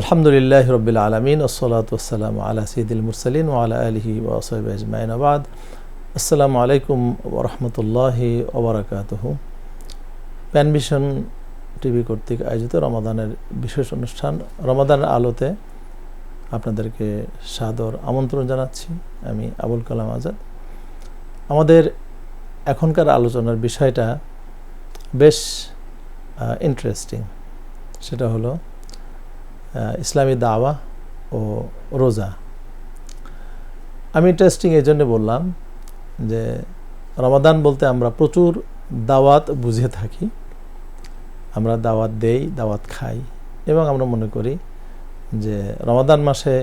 আলহামদুলিল্লাহ রবিল আলমিন ওসলাত ওসালাম আলা সঈদুল মুরসালিন ওয়ালা আলহি ওসব আজমাইন আবাদ আসসালামু আলাইকুম ওরহমতুল্লাহি ওবরাকাতহ প্যানভিশন টিভি কর্তৃক আয়োজিত রমাদানের বিশেষ অনুষ্ঠান, রমাদানের আলোতে আপনাদেরকে সাদর আমন্ত্রণ জানাচ্ছি আমি আবুল কালাম আজাদ। আমাদের এখনকার আলোচনার বিষয়টা বেশ ইন্টারেস্টিং সেটা হলো ইসলামী দাওয়া ও রোজা। আমি ইন্টারেস্টিং এই জন্য বললাম যে রমাদান বলতে আমরা প্রচুর দাওয়াত বুঝে থাকি। আমরা দাওয়াত দেই, দাওয়াত খাই এবং আমরা মনে করি যে রমাদান মাসে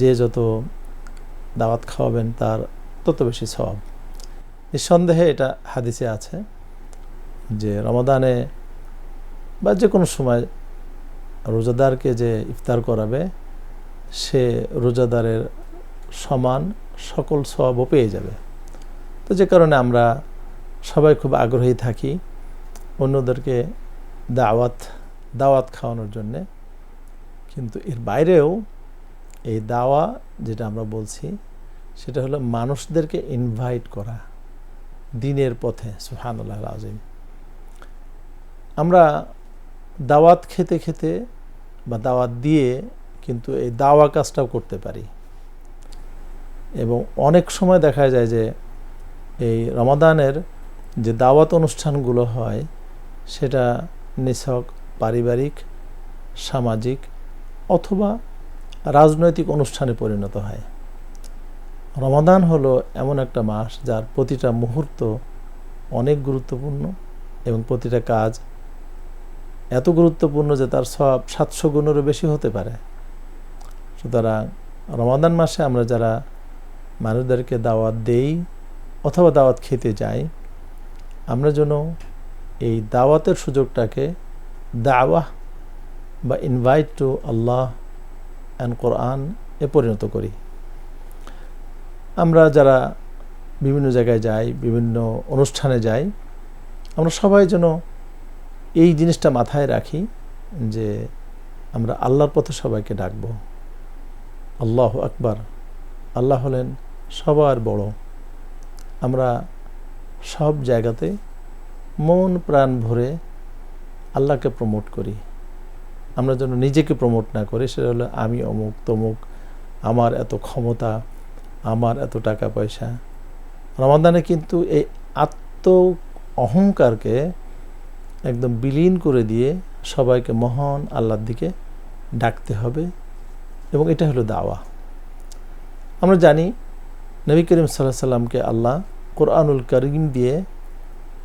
যে যত দাওয়াত খাওয়াবেন তার তত বেশি সব নিঃসন্দেহে এটা হাদিসে আছে যে রমাদানে বা যে কোনো সময় রোজাদারকে যে ইফতার করাবে, সে রোজাদারের সমান সকল সবও পেয়ে যাবে। তো যে কারণে আমরা সবাই খুব আগ্রহী থাকি অন্যদেরকে দাওয়াত দাওয়াত খাওয়ানোর জন্যে। কিন্তু এর বাইরেও এই দাওয়া যেটা আমরা বলছি, সেটা হলো মানুষদেরকে ইনভাইট করা দিনের পথে সুহানুল্লাহ আজিম আমরা দাওয়াত খেতে খেতে বা দাওয়াত দিয়ে কিন্তু এই দাওয়া কাজটাও করতে পারি। এবং অনেক সময় দেখা যায় যে এই রমাদানের যে দাওয়াত অনুষ্ঠানগুলো হয়, সেটা নিছক, পারিবারিক, সামাজিক অথবা রাজনৈতিক অনুষ্ঠানে পরিণত হয়। রমাদান হলো এমন একটা মাস যার প্রতিটা মুহূর্ত অনেক গুরুত্বপূর্ণ এবং প্রতিটা কাজ এত গুরুত্বপূর্ণ যে তার সব সাতশো গুণেরও বেশি হতে পারে। সুতরাং রমাদান মাসে আমরা যারা মানুষদেরকে দাওয়াত দেই অথবা দাওয়াত খেতে যাই, আমরা যেন এই দাওয়াতের সুযোগটাকে দাওয়াহ বা invite to Allah and Quran এ পরিণত করি। আমরা যারা বিভিন্ন জায়গায় যাই, বিভিন্ন অনুষ্ঠানে যাই, আমরা সবাই যেন এই জিনিসটা মাথায় রাখি যে আমরা আল্লাহর পথে সবাইকে ডাকব। আল্লাহ আকবার। আল্লাহ হলেন সবার বড়। আমরা সব জায়গাতে মন প্রাণ ভরে আল্লাহকে প্রমোট করি। আমরা যেন নিজেকে প্রমোট না করি, সেটা হলো আমি অমুক, তমুক, আমার এত ক্ষমতা, আমার এত টাকা পয়সা। রমাদানে কিন্তু এই আত্ম অহংকারকে একদম বিলীন করে দিয়ে সবাইকে মহান আল্লাহর দিকে ডাকতে হবে এবং এটা হলো দাওয়া। আমরা জানি নবী করিম সাল্লাহ সাল্লামকে আল্লাহ কোরআনুল করিম দিয়ে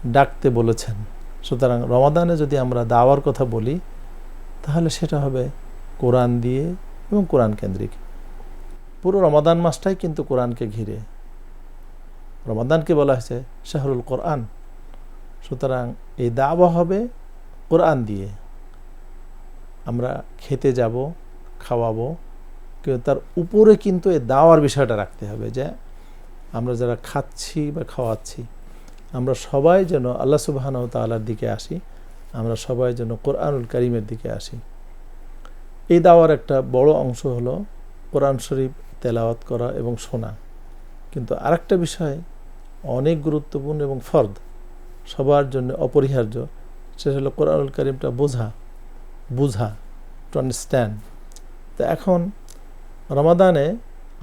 ডাকতে বলেছেন। সুতরাং রমাদানে যদি আমরা দাওয়ার কথা বলি, তাহলে সেটা হবে কোরআন দিয়ে এবং কোরআন কেন্দ্রিক। পুরো রমাদান মাসটাই কিন্তু কোরআনকে ঘিরে। রমাদানকে বলা হয়েছে শাহরুল কোরআন। সুতরাং এই দাওয়া হবে কোরআন দিয়ে। আমরা খেতে যাব, খাওয়াবো, কিন্তু তার উপরে কিন্তু এই দাওয়ার বিষয়টা রাখতে হবে যে আমরা যারা খাচ্ছি বা খাওয়াচ্ছি, আমরা সবাই যেন আল্লাহ সুবাহান তাল্লার দিকে আসি, আমরা সবাই যেন কোরআনুল করিমের দিকে আসি। এই দাওয়ার একটা বড় অংশ হলো কোরআন শরীফ তেলাওয়াত করা এবং শোনা। কিন্তু আরেকটা বিষয় অনেক গুরুত্বপূর্ণ এবং ফর্দ। সবার জন্য অপরিহার্য। সেটা হলো কোরআনুল করিমটা বোঝা, বুঝা টু আন্ডারস্ট্যান্ড তো এখন রমাদানে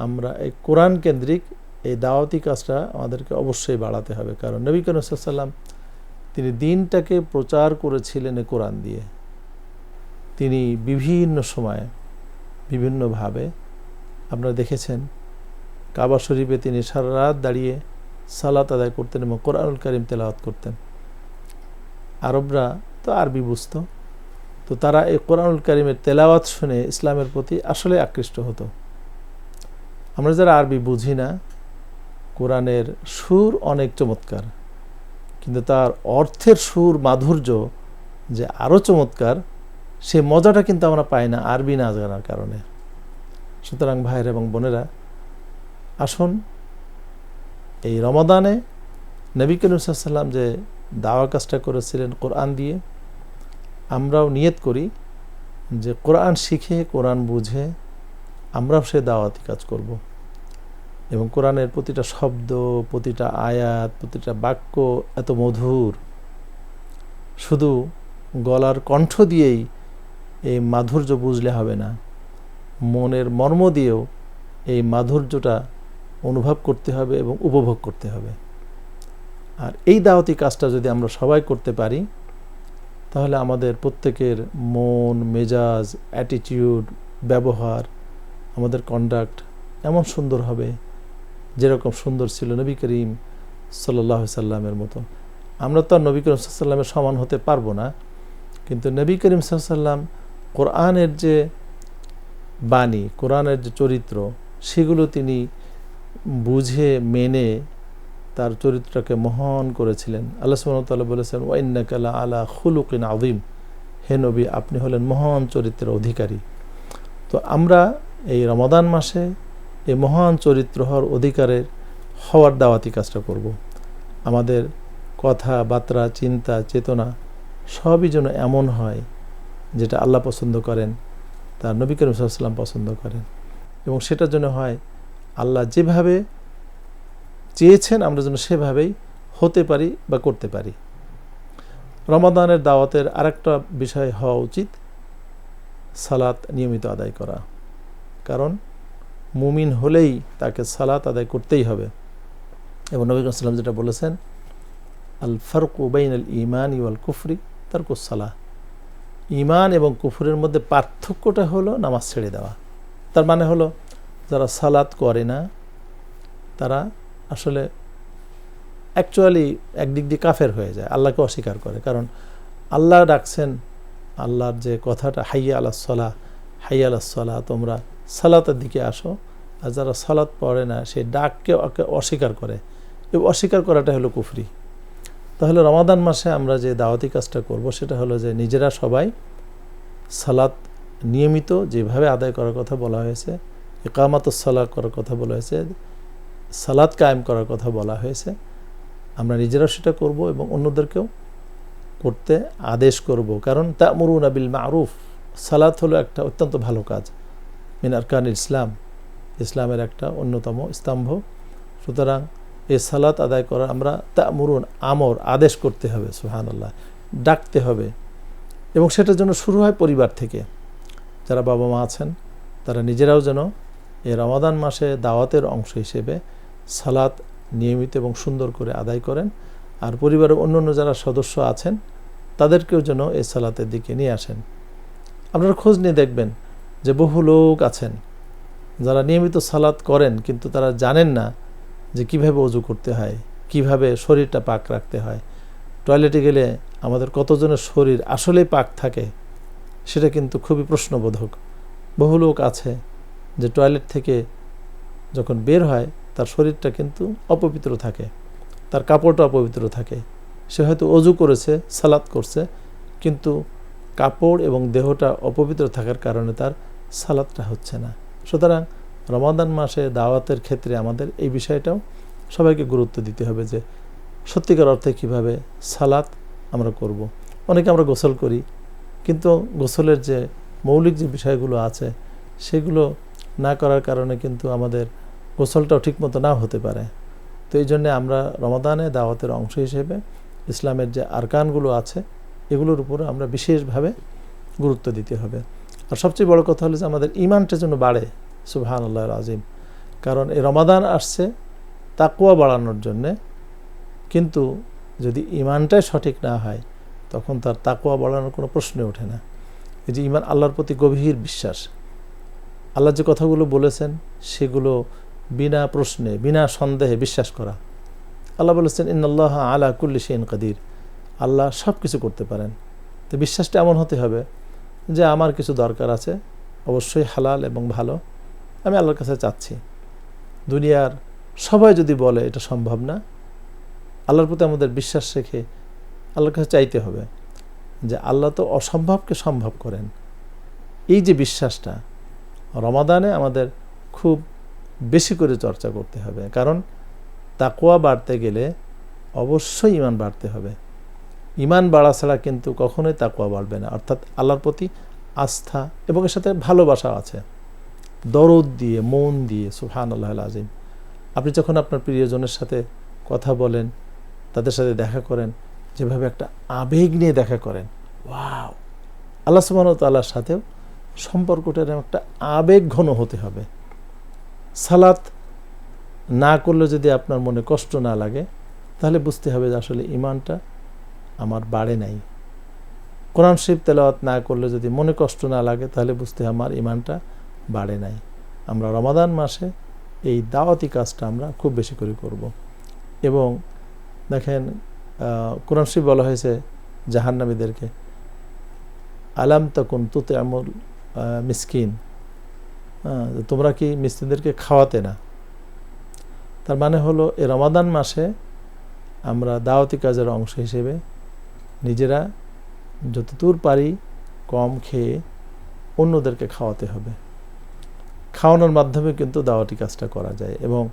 আমরা এই কোরআন কেন্দ্রিক এই দাওয়াতি কাজটা আমাদেরকে অবশ্যই বাড়াতে হবে। কারণ নবী করিম তিনি দিনটাকে প্রচার করেছিলেন কোরআন দিয়ে। তিনি বিভিন্ন সময়ে, বিভিন্নভাবে, আপনারা দেখেছেন, কাবা শরীফে তিনি সারা রাত দাঁড়িয়ে সালাত আদায় করতেন এবং কোরআনুল করিম তেলাওয়াত করতেন। আরবরা তো আরবি বুঝত। তো তারা এই কোরআনুল করিমের তেলাওয়াত শুনে ইসলামের প্রতি আসলে আকৃষ্ট হতো। আমরা যারা আরবি বুঝি না, কোরআনের সুর অনেক চমৎকার। কিন্তু তার অর্থের সুর মাধুর্য যে আরও চমৎকার, সে মজাটা কিন্তু আমরা পাই না আরবি না জানার কারণে। সুতরাং ভাইয়ের এবং বোনেরা, আসুন এই রমাদানে নবী করিম সাল্লাম যে দাওয়া কাজটা করেছিলেন কোরআন দিয়ে, আমরাও নিয়ত করি যে কোরআন শিখে, কোরআন বুঝে আমরাও সে দাওয়াতি কাজ করব। এবং কোরআনের প্রতিটা শব্দ, প্রতিটা আয়াত, প্রতিটা বাক্য এত মধুর। শুধু গলার কণ্ঠ দিয়েই এই মাধুর্য বুঝলে হবে না, মনের মর্ম দিয়েও এই মাধুর্যটা অনুভব করতে হবে এবং উপভোগ করতে হবে। আর এই দাওয়াতি কাজটা যদি আমরা সবাই করতে পারি, তাহলে আমাদের প্রত্যেকের মন, মেজাজ অ্যাটিটিউড ব্যবহার, আমাদের কন্ডাক্ট এমন সুন্দর হবে যেরকম সুন্দর ছিল নবী করিম সাল্লাহ সাল্লামের মতো। আমরা তো আর নবী করিম সাল্লামের সমান হতে পারব না, কিন্তু নবী করিম সাল্লাম কোরআনের যে বাণী, কোরআনের যে চরিত্র, সেগুলো তিনি বুঝে মেনে তার চরিত্রকে মহান করেছিলেন। আল্লাহ সুমতাল্লাহ বলেছেন ওয়াইনাকালা আলা খুলুকিন আদিম হে নবী, আপনি হলেন মহান চরিত্রের অধিকারী। তো আমরা এই রমাদান মাসে এই মহান চরিত্র হওয়ার অধিকারের হওয়ার দাওয়াতি কাজটা করব। আমাদের কথা বার্তা চিন্তা, চেতনা সবই যেন এমন হয় যেটা আল্লাহ পছন্দ করেন তার নবী করিম সাল্লাম পছন্দ করেন। এবং সেটার জন্য হয় আল্লাহ যেভাবে চেয়েছেন, আমরা যেন সেভাবেই হতে পারি বা করতে পারি। রমাদানের দাওয়াতের আরেকটা বিষয় হওয়া উচিত, সালাত নিয়মিত আদায় করা। কারণ মুমিন হলেই তাকে সালাত আদায় করতেই হবে। এবং নবী সাল্লাম যেটা বলেছেন, আল ফারক উবাইন আল ইমান ইউল কুফরি তার কুসালাহ ইমান এবং কুফুরের মধ্যে পার্থক্যটা হলো নামাজ ছেড়ে দেওয়া। তার মানে হলো যারা সালাত করে না, তারা আসলে অ্যাকচুয়ালি একদিক দিয়ে কাফের হয়ে যায়, আল্লাহকে অস্বীকার করে। কারণ আল্লাহ ডাকছেন, আল্লাহর যে কথাটা, হাইয়া আল্লাহ সলাহ, হাইয়া আল্লাহ সলাহ, তোমরা সালাতের দিকে আসো। আর যারা সালাত পড়ে না সেই ডাককে অস্বীকার করে। এই অস্বীকার করাটা হলো কুফরি। তাহলে রমাদান মাসে আমরা যে দাওয়াতি কাজটা করব, সেটা হলো যে নিজেরা সবাই সালাত নিয়মিত যেভাবে আদায় করার কথা বলা হয়েছে একামাত সালাদ করার কথা বলা হয়েছে সালাদ কায়েম করার কথা বলা হয়েছে। আমরা নিজেরাও সেটা করব এবং অন্যদেরকেও করতে আদেশ করব। কারণ তা মরুন আবিল মারুফ, সালাত হলো একটা অত্যন্ত ভালো কাজ। মিনার কান ইসলাম, ইসলামের একটা অন্যতম স্তম্ভ। সুতরাং এই সালাত আদায় করা আমরা তা মরুন আমর আদেশ করতে হবে সুহান আল্লাহ ডাকতে হবে। এবং সেটার জন্য শুরু হয় পরিবার থেকে। যারা বাবা মা আছেন, তারা নিজেরাও যেন এই রমাদান মাসে দাওয়াতের অংশ হিসেবে সালাত নিয়মিত এবং সুন্দর করে আদায় করেন। আর পরিবারের অন্য অন্য যারা সদস্য আছেন, তাদেরকেও যেন এই সালাতের দিকে নিয়ে আসেন। আপনারা খোঁজ নিয়ে দেখবেন যে বহু লোক আছেন, যারা নিয়মিত সালাত করেন কিন্তু তারা জানেন না যে কীভাবে অজু করতে হয়, কীভাবে শরীরটা পাক রাখতে হয়। টয়লেটে গেলে আমাদের কতজনের শরীর আসলেই পাক থাকে, সেটা কিন্তু খুবই প্রশ্নবোধক। বহু লোক আছে যে টয়লেট থেকে যখন বের হয়, তার শরীরটা কিন্তু অপবিত্র থাকে। তার কাপড়টা অপবিত্র থাকে। সে হয়তো অজু করেছে সালাত করছে, কিন্তু কাপড় এবং দেহটা অপবিত্র থাকার কারণে তার সালাদটা হচ্ছে না। সুতরাং রমাদান মাসে দাওয়াতের ক্ষেত্রে আমাদের এই বিষয়টাও সবাইকে গুরুত্ব দিতে হবে যে সত্যিকার অর্থে কীভাবে সালাত আমরা করব। অনেকে আমরা গোসল করি, কিন্তু গোসলের যে মৌলিক যে বিষয়গুলো আছে, সেগুলো না করার কারণে কিন্তু আমাদের গোসলটাও ঠিকমতো না হতে পারে। তো এই জন্যে আমরা রমাদানে দাওয়াতের অংশ হিসেবে ইসলামের যে আরকানগুলো আছে, এগুলোর উপরে আমরা বিশেষভাবে গুরুত্ব দিতে হবে। আর সবচেয়ে বড় কথা হলো যে আমাদের ইমানটা যেন বাড়ে সুবহান আল্লাহ আজিম কারণ এই রমাদান আসছে তাকুয়া বাড়ানোর জন্যে, কিন্তু যদি ইমানটাই সঠিক না হয়, তখন তার তাকুয়া বাড়ানোর কোনো প্রশ্নে ওঠে না। এই যে ইমান আল্লাহর প্রতি গভীর বিশ্বাস আল্লাহ যে কথাগুলো বলেছেন, সেগুলো বিনা প্রশ্নে, বিনা সন্দেহে বিশ্বাস করা। আল্লাহ বলেছেন ইন্নআল্লাহ আলা কুল্লি সেইন কাদির। আল্লাহ সব কিছু করতে পারেন। তো বিশ্বাসটা এমন হতে হবে যে আমার কিছু দরকার আছে, অবশ্যই হালাল এবং ভালো, আমি আল্লাহর কাছে চাচ্ছি। দুনিয়ার সবাই যদি বলে এটা সম্ভব না, আল্লাহর প্রতি আমাদের বিশ্বাস রেখে আল্লাহর কাছে চাইতে হবে যে আল্লাহ তো অসম্ভবকে সম্ভব করেন। এই যে বিশ্বাসটা রমাদানে আমাদের খুব বেশি করে চর্চা করতে হবে। কারণ তাকুয়া বাড়তে গেলে অবশ্যই ইমান বাড়তে হবে। ইমান বাড়া ছাড়া কিন্তু কখনোই তাকুয়া বাড়বে না। অর্থাৎ আল্লাহর প্রতি আস্থা এবং এর সাথে ভালোবাসা আছে। দরদ দিয়ে, মন দিয়ে সুহান আল্লাহ আজিম আপনি যখন আপনার প্রিয়জনের সাথে কথা বলেন, তাদের সাথে দেখা করেন, যেভাবে একটা আবেগ নিয়ে দেখা করেন, ওয়াও! আল্লাহ সুবাহ তাল্লার সাথেও সম্পর্কটা এরকম একটা আবেগ ঘন হতে হবে। সালাত না করলে যদি আপনার মনে কষ্ট না লাগে, তাহলে বুঝতে হবে যে আসলে ইমানটা আমার বাড়ে নাই। কোরআন শিব তেলাওয়াত না করলে যদি মনে কষ্ট না লাগে, তাহলে বুঝতে আমার ইমানটা বাড়ে নাই। আমরা রমাদান মাসে এই দাওয়াতি কাজটা আমরা খুব বেশি করে করব। এবং দেখেন কোরআন শিব বলা হয়েছে জাহান্নামীদেরকে, আলাম তকুন তুতে আমল মিসকিন। হ্যাঁ তোমরা কি মিসকিনদেরকে খাওয়াতে না? তার মানে হলো এ রমাদান মাসে আমরা দাওয়াতি কাজের অংশ হিসেবে নিজেরা যতদূর পারি কম খেয়ে অন্যদেরকে খাওয়াতে হবে। খাওয়ানোর মাধ্যমে কিন্তু দাওয়াতি কাজটা করা যায় এবং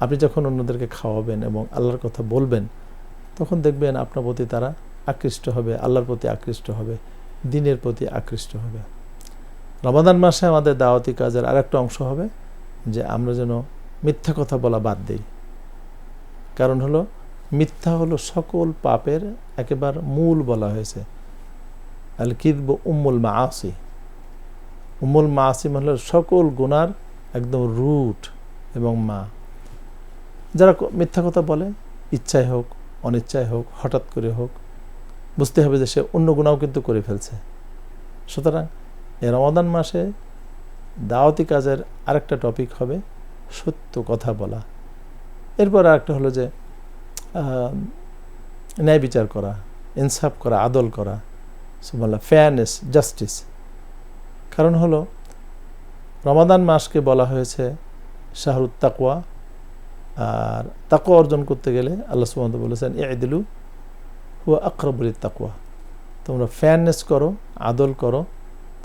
আপনি যখন অন্যদেরকে খাওয়াবেন এবং আল্লাহর কথা বলবেন, তখন দেখবেন আপনার প্রতি তারা আকৃষ্ট হবে, আল্লাহর প্রতি আকৃষ্ট হবে, দিনের প্রতি আকৃষ্ট হবে। রমাদান মাসে আমাদের দাওয়াতি কাজের আরেকটা অংশ হবে যে আমরা যেন মিথ্যা কথা বলা বাদ দিই। কারণ হলো, মিথ্যা হলো সকল পাপের একেবারে মূল বলা হয়েছে। আল কিদব উম্মুল মা আসি উম্মুল মা আসি মানে সকল গুনার একদম রুট এবং মা। যারা মিথ্যা কথা বলে, ইচ্ছায় হোক, অনিচ্ছায় হোক, হঠাৎ করে হোক, বুঝতে হবে যে সে অন্য গুণাও কিন্তু করে ফেলছে। সুতরাং এ রমাদান মাসে দাওয়াতি কাজের আরেকটা টপিক হবে সত্য কথা বলা। এরপর আরেকটা হলো যে ন্যায় বিচার করা, ইনসাফ করা, আদল করা সুমাল্লা ফেয়ারনেস জাস্টিস কারণ হলো, রমাদান মাসকে বলা হয়েছে শাহরুত তাকুয়া আর তাকুয়া অর্জন করতে গেলে আল্লাহ সুমন্ত বলেছেন এ দিলু হুয়া আকরবুল তাকুয়া তোমরা ফেয়ারনেস করো, আদল করো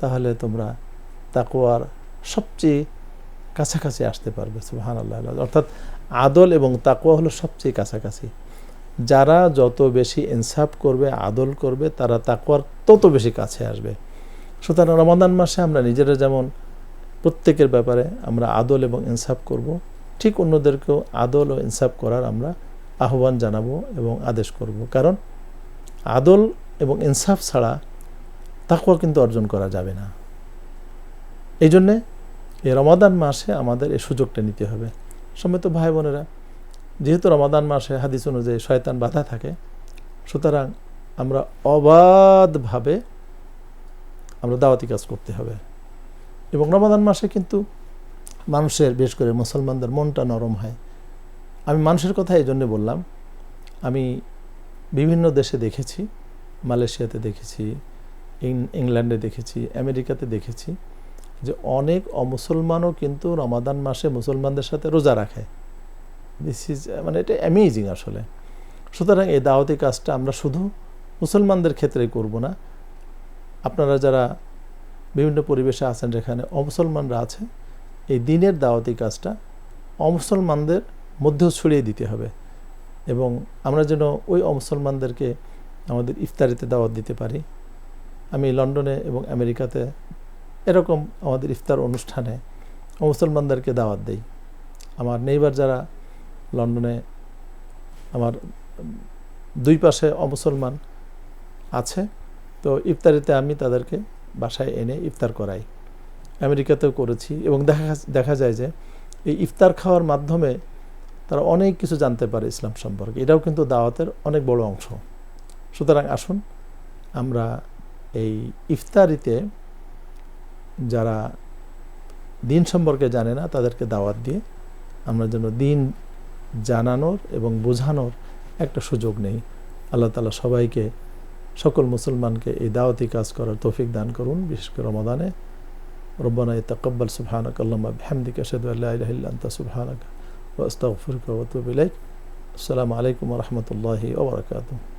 তাহলে তোমরা তাকুয়ার সবচেয়ে কাছাকাছি আসতে পারবে সুহান আল্লাহ অর্থাৎ আদল এবং তাকুয়া হলো সবচেয়ে কাছাকাছি। যারা যত বেশি ইনসাফ করবে, আদল করবে, তারা তাকুয়ার তত বেশি কাছে আসবে। সুতরাং রমাদান মাসে আমরা নিজেরা যেমন প্রত্যেকের ব্যাপারে আমরা আদল এবং ইনসাফ করব, ঠিক অন্যদেরকেও আদল ও ইনসাফ করার আমরা আহ্বান জানাব এবং আদেশ করব। কারণ আদল এবং ইনসাফ ছাড়া তাকুয়া কিন্তু অর্জন করা যাবে না। এই জন্যে এই রমাদান মাসে আমাদের এই সুযোগটা নিতে হবে। তো ভাই বোনেরা, যেহেতু রমাদান মাসে হাদিস অনুযায়ী শয়তান বাধা থাকে, সুতরাং আমরা অবাধভাবে আমরা দাওয়াতি কাজ করতে হবে। এবং রমাদান মাসে কিন্তু মানুষের বেশ করে মুসলমানদের মনটা নরম হয়। আমি মানুষের কথা এই জন্যে বললাম, আমি বিভিন্ন দেশে দেখেছি, মালয়েশিয়াতে দেখেছি ইংল্যান্ডে দেখেছি, আমেরিকাতে দেখেছি যে অনেক অমুসলমানও কিন্তু রমাদান মাসে মুসলমানদের সাথে রোজা রাখে। দিস ইজ মানে এটা অ্যামেজিং আসলে। সুতরাং এই দাওয়াতি কাজটা আমরা শুধু মুসলমানদের ক্ষেত্রেই করব না। আপনারা যারা বিভিন্ন পরিবেশে আছেন যেখানে অমুসলমানরা আছে, এই দিনের দাওয়াতি কাজটা অমুসলমানদের মধ্যেও ছড়িয়ে দিতে হবে। এবং আমরা যেন ওই অমুসলমানদেরকে আমাদের ইফতারিতে দাওয়াত দিতে পারি। আমি লন্ডনে এবং আমেরিকাতে এরকম আমাদের ইফতার অনুষ্ঠানে মুসলমানদেরকে দাওয়াত দেই। আমার নেইবার যারা লন্ডনে, আমার দুই পাশে অমুসলমান আছে, তো ইফতারিতে আমি তাদেরকে বাসায় এনে ইফতার করাই। আমেরিকাতেও করেছি এবং দেখা দেখা যায় যে এই ইফতার খাওয়ার মাধ্যমে তারা অনেক কিছু জানতে পারে ইসলাম সম্পর্কে। এটাও কিন্তু দাওয়াতের অনেক বড় অংশ। সুতরাং আসুন, আমরা এই ইফতারিতে যারা দিন সম্পর্কে জানে না, তাদেরকে দাওয়াত দিয়ে আমরা যেন দিন জানানোর এবং বোঝানোর একটা সুযোগ নেই। আল্লাহ তালা সবাইকে, সকল মুসলমানকে এই দাওয়াতি কাজ করার তৌফিক দান করুন, বিশেষ করে রমাদানে। রব্বানা তকব্বাল সুফহানক আল্লামা বিহামদিকা, আশহাদু আল্লা ইলাহা ইল্লা আনতা আসসালামু আলাইকুম রহমতুল্লাহ রাহমাতুল্লাহি